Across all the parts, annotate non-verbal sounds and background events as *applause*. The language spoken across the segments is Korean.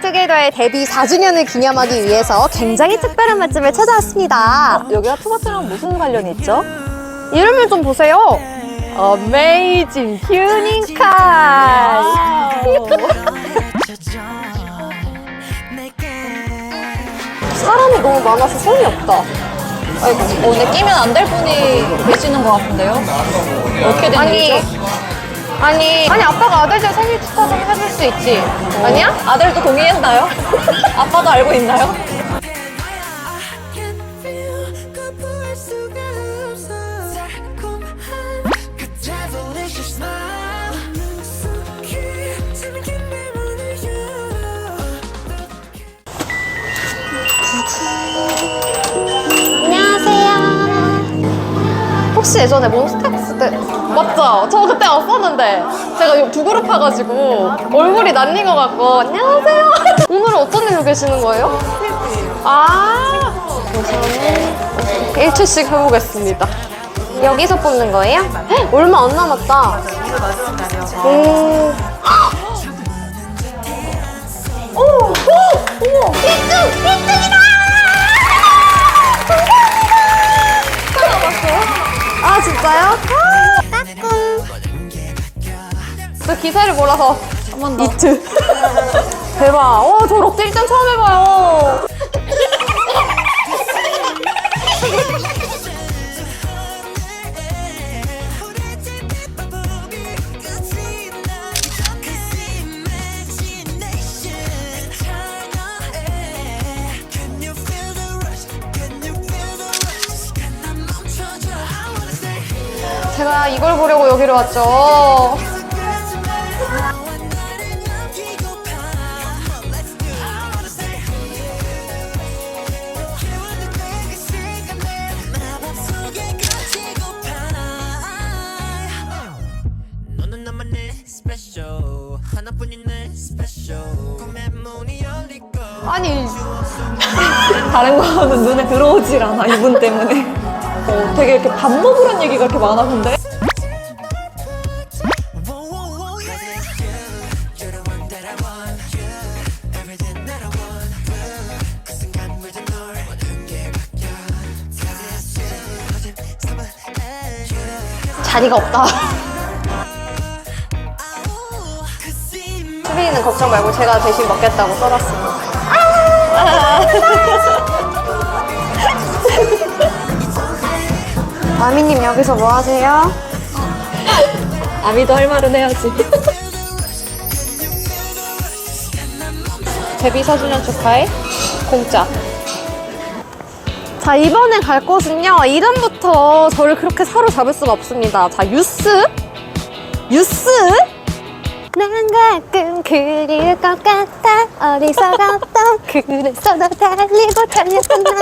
투게더의 데뷔 4주년을 기념하기 위해서 굉장히 특별한 맛집을 찾아왔습니다. 여기가 투바트랑 무슨 관련이 있죠? 이름을 좀 보세요. 어메이징 튜닝카. *laughs* 사람이 너무 많아서 손이 없다. 아이고, 어, 근데 끼면 안 될 분이 계시는 것 같은데요? 어떻게 된 아니, 일이죠? 아니, 아니 아빠가 아들들 생일 축하 좀 해줄 수 있지. 아니야? 아들도 동의했나요? *laughs* 아빠도 알고 있나요? 혹시 예전에 몬스타엑스 때 맞죠? 저 왔었는데 제가 두 그룹 해가지고 얼굴이 낯린 것 같고 안녕하세요. 오늘은 어떤 일로 계시는 거예요? 아, 우선은 1초씩 해보겠습니다. 여기서 뽑는 거예요? 헉, 얼마 안 남았다. 오. 오, 오, 어머, 1등, 1등 기사를 몰라서 한 번 더 이트 대박 어저 롯데 일단 처음 해봐요 제가 이걸 보려고 여기로 왔죠 아니 다른 거는 눈에 들어오질 않아, 이분 때문에. 어, 되게 이렇게 밥 먹으란 얘기가 이렇게 많아, 근데. 자리가 없다. 수빈이는 걱정 말고 제가 대신 먹겠다고 써놨어요 *laughs* 마미님 여기서 뭐 하세요? 아미도 할 말은 해야지. *laughs* 데뷔 4주년 축하해. 공짜. 자 이번에 갈 곳은요 이름부터 저를 그렇게 사로잡을 수가 없습니다. 자 유스? 유스 난 가끔 그리울 것 같아 어리석었던 *laughs* 그래서 너 달리고 달렸던 날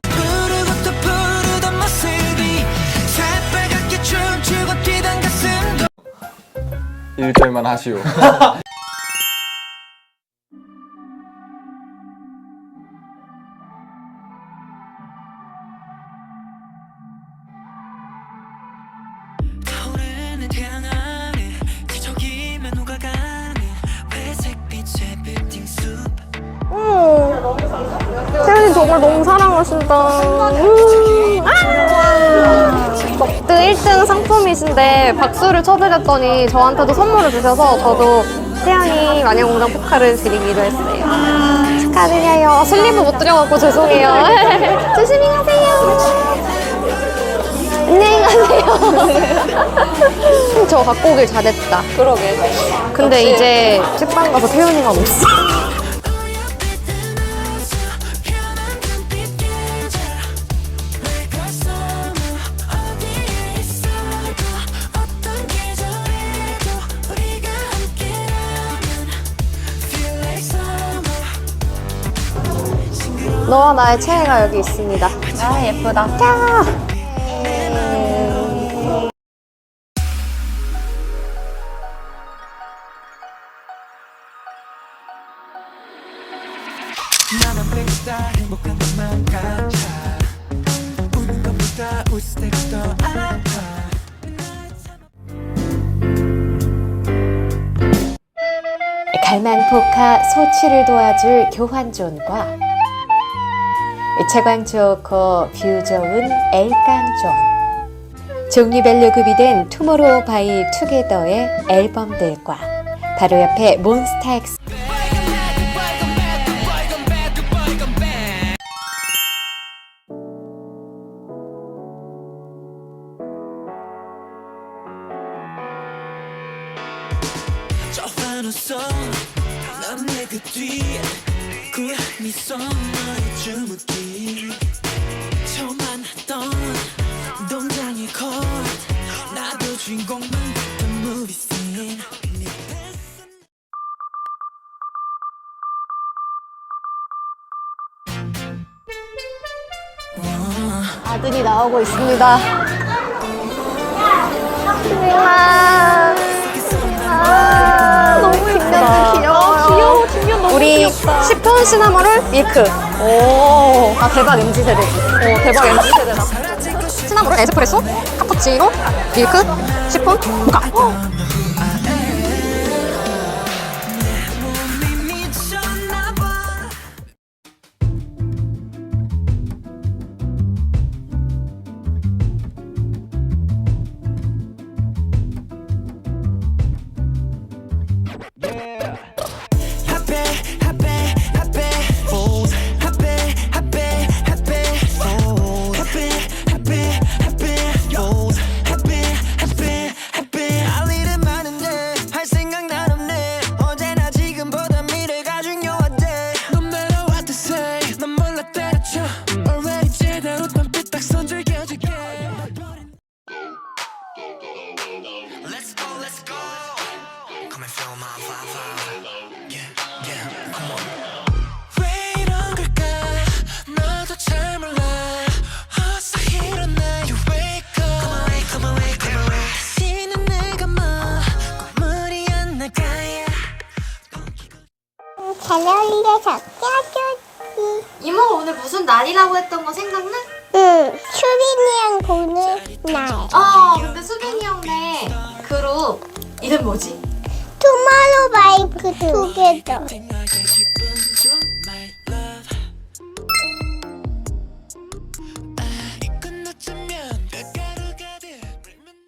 부르고 또 부르던 모습이 새빨갛게 춤추고 뛰던 가슴도 1절만 하시오. *laughs* 정말 너무 사랑하신다. 음. 아! 먹드 1등 상품이신데 박수를 쳐드렸더니 저한테도 선물을 주셔서 저도 태연이 마녀공장 포카를 드리기로 했어요. 축하드려요. 슬리브 못 드려갖고 죄송해요. *laughs* 조심히 가세요. 안녕히 가세요. *laughs* 저 갖고 오길 잘했다. 그러게. 근데 이제 책방 가서 태연이만 없어 너와 나의 최애가 여기 있습니다 아, 예쁘다. 야! 나만 빅스타 행복한 것만 같아 우는 것보다 웃을 때가 더 아파 갈 갈망포카 소취를 도와줄 교환존과 채광 좋고 뷰 좋은 엘깡 존. 종류별로 구비된 투모로우 바이 투게더의 앨범들과 바로 옆에 몬스타엑스 저 환호성 난내그 뒤에 그 scene 아들이 나오고 있습니다. 아, 10분 시나모롤 밀크. 오, 아, 대박 MZ 세대. 오 대박 MZ 세대다. 시나모롤 에스프레소, 카푸치노, 밀크, 10분, 모카. 이모가 오늘 무슨 날이라고 했던 거 생각나? 응, 수빈이랑 보는 날. 어, 근데 수빈이 형네 그룹 이름 뭐지? 투마로우 바이크 투게더.